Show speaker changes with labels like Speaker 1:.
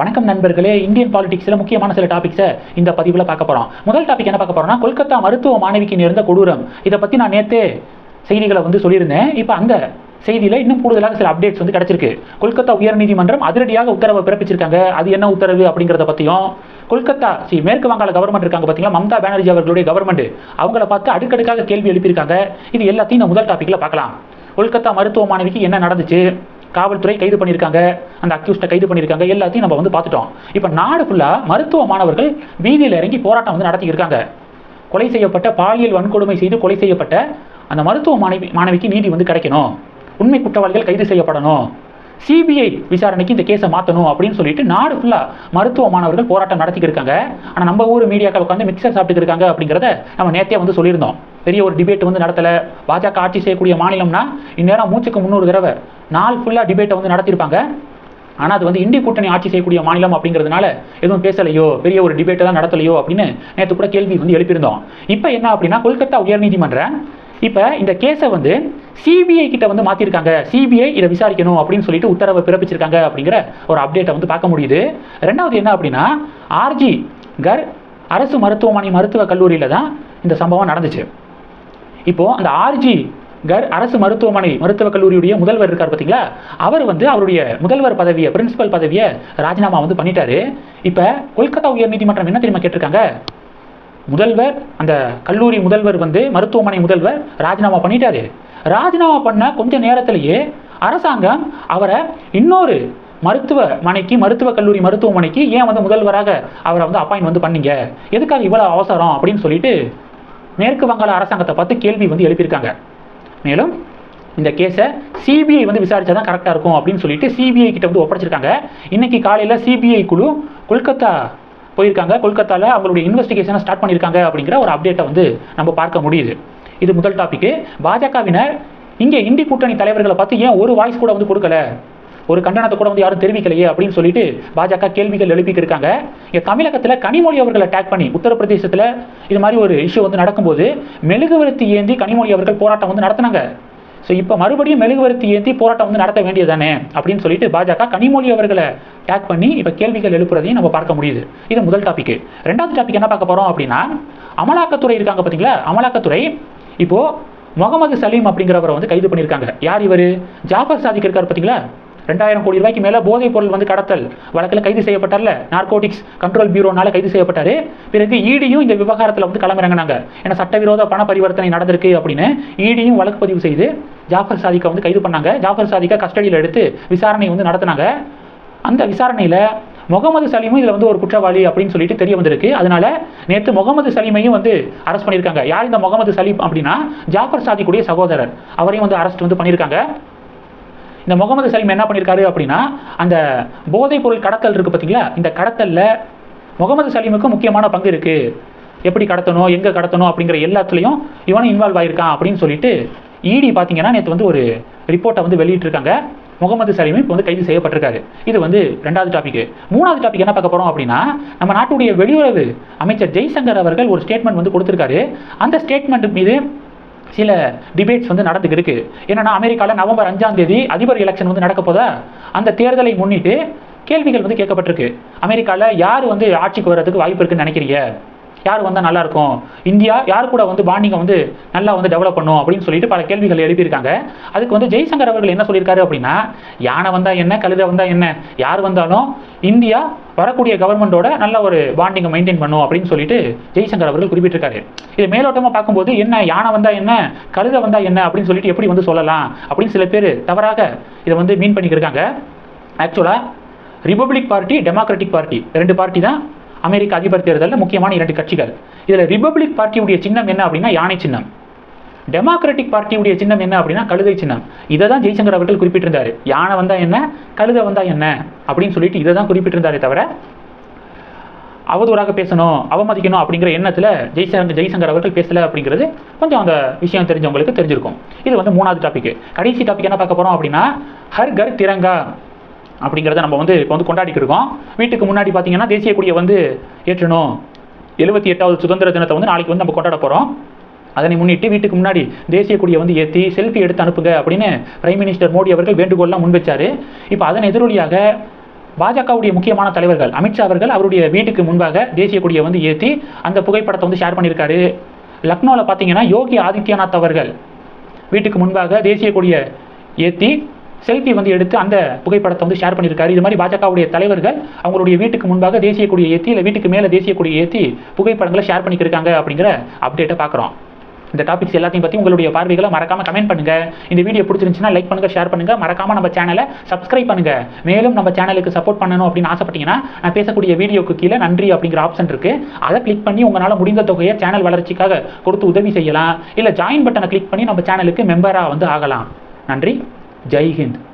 Speaker 1: வணக்கம் நண்பர்களே இந்தியன் பாலிடிக்ஸில் முக்கியமான சில டாபிக்ஸை இந்த பதிவில் பார்க்க போகிறோம் முதல் டாபிக் என்ன பார்க்க போகிறோம்னா கொல்கத்தா மருத்துவ மாணவிக்கு நேர்ந்த கொடூரம். இதை பற்றி நான் நேற்று செய்திகளை வந்து சொல்லியிருந்தேன். இப்போ அந்த செய்தியில் இன்னும் கூடுதலாக சில அப்டேட்ஸ் வந்து கிடச்சிருக்கு. கொல்கத்தா உயர்நீதிமன்றம் அதிரடியாக உத்தரவை பிறப்பிச்சிருக்காங்க. அது என்ன உத்தரவு அப்படிங்கிறத பற்றியும் கொல்கத்தா சி மேற்கு வங்காள கவர்மெண்ட் இருக்காங்க பார்த்தீங்களா மம்தா பானர்ஜி அவர்களுடைய கவர்மெண்ட் அவங்கள பார்த்து அடுக்கடுக்காக கேள்வி எழுப்பியிருக்காங்க. இது எல்லாத்தையும் நான் முதல் டாப்பிக்கில் பார்க்கலாம். கொல்கத்தா மருத்துவ மாணவிக்கு என்ன நடந்துச்சு? காவல்துறை கைது பண்ணியிருக்காங்க அந்த அக்யூஸ்டை கைது பண்ணியிருக்காங்க எல்லாத்தையும் நம்ம வந்து பார்த்துட்டோம். இப்போ நாடு ஃபுல்லாக மருத்துவ மாணவர்கள் வீதியில் இறங்கி போராட்டம் வந்து நடத்தியிருக்காங்க கொலை செய்யப்பட்ட பாலியல் வன்கொடுமை செய்து கொலை செய்யப்பட்ட அந்த மருத்துவ மாணவி மாணவிக்கு நீதி வந்து கிடைக்கணும். உண்மை குற்றவாளிகள் கைது செய்யப்படணும். சிபிஐ விசாரணைக்கு இந்த கேஸை மாற்றணும் அப்படின்னு சொல்லிட்டு நாடு ஃபுல்லாக மருத்துவ மாணவர்கள் போராட்டம் நடத்திக்கிட்டு இருக்காங்க. ஆனால் நம்ம ஊர் மீடியாக்கள் உட்காந்து மிக்சர் சாப்பிட்டுட்டு இருக்காங்க அப்படிங்கிறத நம்ம நேற்றே வந்து சொல்லியிருந்தோம். பெரிய ஒரு டிபேட் வந்து நடத்தலை. பாஜக ஆட்சி செய்யக்கூடிய மாநிலம்னா இந்நேரம் மூச்சுக்கு முந்நூறு தடவை நாள் ஃபுல்லாக டிபேட்டை வந்து நடத்தியிருப்பாங்க. ஆனால் அது வந்து இந்திய கூட்டணி ஆட்சி செய்யக்கூடிய மாநிலம் அப்படிங்கிறதுனால எதுவும் பேசலையோ பெரிய ஒரு டிபேட்டை தான் நடத்தலையோ அப்படின்னு நேற்று கூட கேள்வி வந்து எழுப்பியிருந்தோம். இப்போ என்ன அப்படின்னா கொல்கத்தா உயர்நீதிமன்றம் இப்போ இந்த கேஸை வந்து சிபிஐ கிட்ட வந்து மாற்றிருக்காங்க சிபிஐ இதை விசாரிக்கணும் அப்படின்னு சொல்லிட்டு உத்தரவை பிறப்பிச்சிருக்காங்க அப்படிங்கிற ஒரு அப்டேட்டை வந்து பார்க்க முடியுது. ரெண்டாவது என்ன அப்படின்னா ஆர்ஜி கர் அரசு மருத்துவமனை மருத்துவக் கல்லூரியில் தான் இந்த சம்பவம் நடந்துச்சு. இப்போது அந்த ஆர்ஜி கர் அரசு மருத்துவமனை மருத்துவக் கல்லூரியுடைய முதல்வர் இருக்கார் பார்த்தீங்களா அவர் வந்து அவருடைய முதல்வர் பதவியை பிரின்சிபல் பதவியை ராஜினாமா வந்து பண்ணிட்டாரு. இப்போ கொல்கத்தா உயர்நீதிமன்றம் என்ன தெரியுமா கேட்டிருக்காங்க? முதல்வர் அந்த கல்லூரி முதல்வர் வந்து மருத்துவமனை முதல்வர் ராஜினாமா பண்ணிட்டாரு. ராஜினாமா பண்ண கொஞ்ச நேரத்திலேயே அரசாங்கம் அவரை இன்னொரு மருத்துவமனைக்கு மருத்துவக் கல்லூரி மருத்துவமனைக்கு ஏன் வந்து முதல்வராக அவரை வந்து அப்பாயின் வந்து பண்ணீங்க? எதுக்காக இவ்வளோ அவசரம் அப்படின்னு சொல்லிட்டு மேற்கு வங்காள அரசாங்கத்தை பார்த்து கேள்வி வந்து எழுப்பியிருக்காங்க. மேலும் இந்த கேஸை சிபிஐ வந்து விசாரிச்சா தான் கரெக்டாக இருக்கும் அப்படின்னு சொல்லிட்டு சிபிஐ கிட்ட வந்து ஒப்படைச்சிருக்காங்க. இன்னைக்கு காலையில் சிபிஐ குழு கொல்கத்தா போயிருக்காங்க. கொல்கத்தாவில் அவங்களுடைய இன்வெஸ்டிகேஷனை ஸ்டார்ட் பண்ணியிருக்காங்க அப்படிங்கிற ஒரு அப்டேட்டை வந்து நம்ம பார்க்க முடியுது. இது முதல் டாபிக்கு பாஜகவினர் இங்கே இந்தி கூட்டணி தலைவர்களை பார்த்து ஏன் ஒரு வாய்ஸ் கூட வந்து கொடுக்கல? ஒரு கண்டனத்தை கூட வந்து யாரும் தெரிவிக்கலையே அப்படின்னு சொல்லிட்டு பாஜக கேள்விகள் எழுப்பிட்டு இருக்காங்க. இங்கே தமிழகத்தில் கனிமொழி அவர்களை டேக் பண்ணி உத்தரப்பிரதேசத்தில் இது மாதிரி ஒரு இஷ்யூ வந்து நடக்கும்போது மெழுகுவர்த்தி ஏந்தி கனிமொழி அவர்கள் போராட்டம் வந்து நடத்தினாங்க. ஸோ இப்போ மறுபடியும் மெழுகுவர்த்தி ஏந்தி போராட்டம் வந்து நடத்த வேண்டியதானே அப்படின்னு சொல்லிட்டு பாஜக கனிமொழி அவர்களை டேக் பண்ணி இப்போ கேள்விகள் எழுப்புறதையும் நம்ம பார்க்க முடியுது. இது முதல் டாபிக் ரெண்டாவது டாபிக் என்ன பார்க்க போகிறோம் அப்படின்னா அமலாக்கத்துறை இருக்காங்க பார்த்தீங்களா அமலாக்கத்துறை இப்போது முகமது சலீம் அப்படிங்கிறவரை வந்து கைது பண்ணியிருக்காங்க. யார் இவர்? ஜாஃபர் சாதிக் இருக்கார் பார்த்தீங்களா ரெண்டாயிரம் கோடி ரூபாய்க்கு மேலே போதைப் பொருள் வந்து கடத்தல். வழக்கில் கைது செய்யப்பட்டார்ல? நார்கோட்டிக்ஸ் கண்ட்ரோல் பியூரோனால கைது செய்யப்பட்டாரு. பிறகு ஈடியும் இந்த விவகாரத்தில் வந்து களமிறங்கினாங்க ஏன்னா சட்டவிரோத பண பரிவர்த்தனை நடந்திருக்கு அப்படின்னு ஈடியும் வழக்கு பதிவு செய்து ஜாஃபர் சாதிக்கை வந்து கைது பண்ணாங்க. ஜாஃபர் சாதிக்கா கஸ்டடியில் எடுத்து விசாரணை வந்து நடத்தினாங்க. அந்த விசாரணையில் முகமது சலீமும் இதில் வந்து ஒரு குற்றவாளி அப்படின்னு சொல்லிட்டு தெரிய வந்திருக்கு. அதனால நேற்று முகமது சலீமையும் வந்து அரெஸ்ட் பண்ணியிருக்காங்க. யார் இந்த முகமது சலீம் அப்படின்னா ஜாஃபர் சாதிக்குடைய சகோதரர். அவரையும் வந்து அரெஸ்ட் வந்து பண்ணியிருக்காங்க. இந்த முகமது சலீம் என்ன பண்ணியிருக்காரு அப்படின்னா அந்த போதைப் பொருள் கடத்தல் இருக்குது பார்த்தீங்களா இந்த கடத்தலில் முகமது சலீமுக்கு முக்கியமான பங்கு இருக்குது எப்படி கடத்தணும் எங்கே கடத்தணும் அப்படிங்கிற எல்லாத்துலேயும் இவனும் இன்வால்வ் ஆகியிருக்கான் அப்படின்னு சொல்லிட்டு இடி பார்த்தீங்கன்னா நேற்று வந்து ஒரு ரிப்போர்ட்டை வந்து வெளியிட்டிருக்காங்க. முகமது சலீம் இப்போ வந்து கைது செய்யப்பட்டிருக்காரு. இது வந்து ரெண்டாவது டாபிக் மூணாவது டாபிக் என்ன பார்க்க போகிறோம் அப்படின்னா நம்ம நாட்டுடைய வெளியுறவு அமைச்சர் ஜெய்சங்கர் அவர்கள் ஒரு ஸ்டேட்மெண்ட் வந்து கொடுத்துருக்காரு. அந்த ஸ்டேட்மெண்ட் மீது சில டிபேட்ஸ் வந்து நடந்துக்கு இருக்கு என்னன்னா அமெரிக்காவில் நவம்பர் அஞ்சாம் தேதி அதிபர் எலெக்ஷன் வந்து நடக்க போதா? அந்த தேர்தலை முன்னிட்டு கேள்விகள் வந்து கேட்கப்பட்டிருக்கு. அமெரிக்காவில் யார் வந்து ஆட்சிக்கு வர்றதுக்கு வாய்ப்பு இருக்குன்னு நினைக்கிறீங்க? யார் வந்தால் நல்லா இருக்கும்? இந்தியா யார் கூட வந்து பாண்டிங்கை வந்து நல்லா வந்து டெவலப் பண்ணும்? அப்படின்னு சொல்லிட்டு பல கேள்விகள் எழுப்பியிருக்காங்க. அதுக்கு வந்து ஜெய்சங்கர் அவர்கள் என்ன சொல்லியிருக்காரு அப்படின்னா யானை வந்தால் என்ன கழுதை வந்தால் என்ன யார் வந்தாலும் இந்தியா வரக்கூடிய கவர்மெண்ட்டோட நல்ல ஒரு பாண்டிங்கை மெயின்டைன் பண்ணும் அப்படின்னு சொல்லிட்டு ஜெய்சங்கர் அவர்கள் குறிப்பிட்டிருக்காரு. இது மேலோட்டமாக பார்க்கும்போது என்ன யானை வந்தால் என்ன கழுதை வந்தால் என்ன அப்படின்னு சொல்லிட்டு எப்படி வந்து சொல்லலாம்? அப்படின்னு சில பேர் தவறாக இதை வந்து மீன் பண்ணிக்கிருக்காங்க ஆக்சுவலாக ரிபப்ளிக் பார்ட்டி டெமோக்ராட்டிக் பார்ட்டி ரெண்டு பார்ட்டி தான் அமெரிக்க அதிபர் தேர்தலில் முக்கியமான இரண்டு கட்சிகள். இதில் ரிபப்ளிக் பார்ட்டியுடைய சின்னம் என்ன அப்படின்னா யானை சின்னம். டெமோக்ராட்டிக் பார்ட்டியுடைய சின்னம் என்ன அப்படின்னா கழுதை சின்னம். இதை தான் ஜெய்சங்கர் அவர்கள் குறிப்பிட்டிருந்தார். யானை வந்தால் என்ன? கழுதை வந்தால் என்ன? அப்படின்னு சொல்லிட்டு இதை தான் குறிப்பிட்டிருந்தாரே தவிர அவதூறாக பேசணும் அவமதிக்கணும் அப்படிங்கிற எண்ணத்தில் ஜெய்சங்கர் ஜெய்சங்கர் அவர்கள் பேசலை அப்படிங்கிறது கொஞ்சம் அந்த விஷயம் தெரிஞ்சவங்களுக்கு தெரிஞ்சிருக்கும். இது வந்து மூணாவது டாபிக் கடைசி டாபிக் என்ன பார்க்க போகிறோம் அப்படின்னா ஹர் கர் திரங்கா. அப்படிங்கிறத நம்ம வந்து இப்போ வந்து கொண்டாடிட்டு இருக்கோம். வீட்டுக்கு முன்னாடி பார்த்தீங்கன்னா தேசிய கொடியை வந்து ஏற்றணும். எழுபத்தி எட்டாவது சுதந்திர தினத்தை வந்து நாளைக்கு வந்து நம்ம கொண்டாட போகிறோம் அதனை முன்னிட்டு வீட்டுக்கு முன்னாடி தேசிய கொடியை வந்து ஏற்றி செல்ஃபி எடுத்து அனுப்புங்க அப்படின்னு பிரைம் மினிஸ்டர் மோடி அவர்கள் வேண்டுகோள்லாம் முன்வைச்சார். இப்போ அதன் எதிரொலியாக பாஜகவுடைய முக்கியமான தலைவர்கள் அமித்ஷா அவர்கள் அவருடைய வீட்டுக்கு முன்பாக தேசிய கொடியை வந்து ஏற்றி அந்த புகைப்படத்தை வந்து ஷேர் பண்ணியிருக்காரு. லக்னோவில் பார்த்தீங்கன்னா யோகி ஆதித்யநாத் அவர்கள் வீட்டுக்கு முன்பாக தேசிய கொடியை ஏற்றி செல்ஃபி வந்து எடுத்து அந்த புகைப்படத்தை வந்து ஷேர் பண்ணியிருக்காரு. இது மாதிரி பாஜகவுடைய தலைவர்கள் அவங்களுடைய வீட்டுக்கு முன்பாக தேசிய கொடியை ஏற்றி இல்லை வீட்டுக்கு மேலே தேசிய கொடியை ஏற்றி புகைப்படங்களை ஷேர் பண்ணிக்கிருக்காங்க அப்படிங்கிற அப்டேட்டை பார்க்குறோம். இந்த டாபிக்ஸ் எல்லாத்தையும் பற்றி உங்களுடைய பார்வைகளை மறக்காமல் கமெண்ட் பண்ணுங்கள் இந்த வீடியோ பிடிச்சிருந்துச்சுன்னா லைக் பண்ணுங்கள் ஷேர் பண்ணுங்கள் மறக்காமல் நம்ம சேனலை சப்ஸ்கிரைப் பண்ணுங்கள் மேலும் நம்ம சேனலுக்கு சப்போர்ட் பண்ணணும் அப்படின்னு ஆசைப்பட்டீங்கன்னா நான் பேசக்கூடிய வீடியோக்கு கீழே நன்றி அப்படிங்கிற ஆப்ஷன் இருக்குது அதை கிளிக் பண்ணி உங்களால் முடிந்த தொகையை சேனல் வளர்ச்சிக்காக கொடுத்து உதவி செய்யலாம். இல்லை ஜாயின் பட்டனை கிளிக் பண்ணி நம்ம சேனலுக்கு மெம்பராக வந்து ஆகலாம். நன்றி. Jai Hind.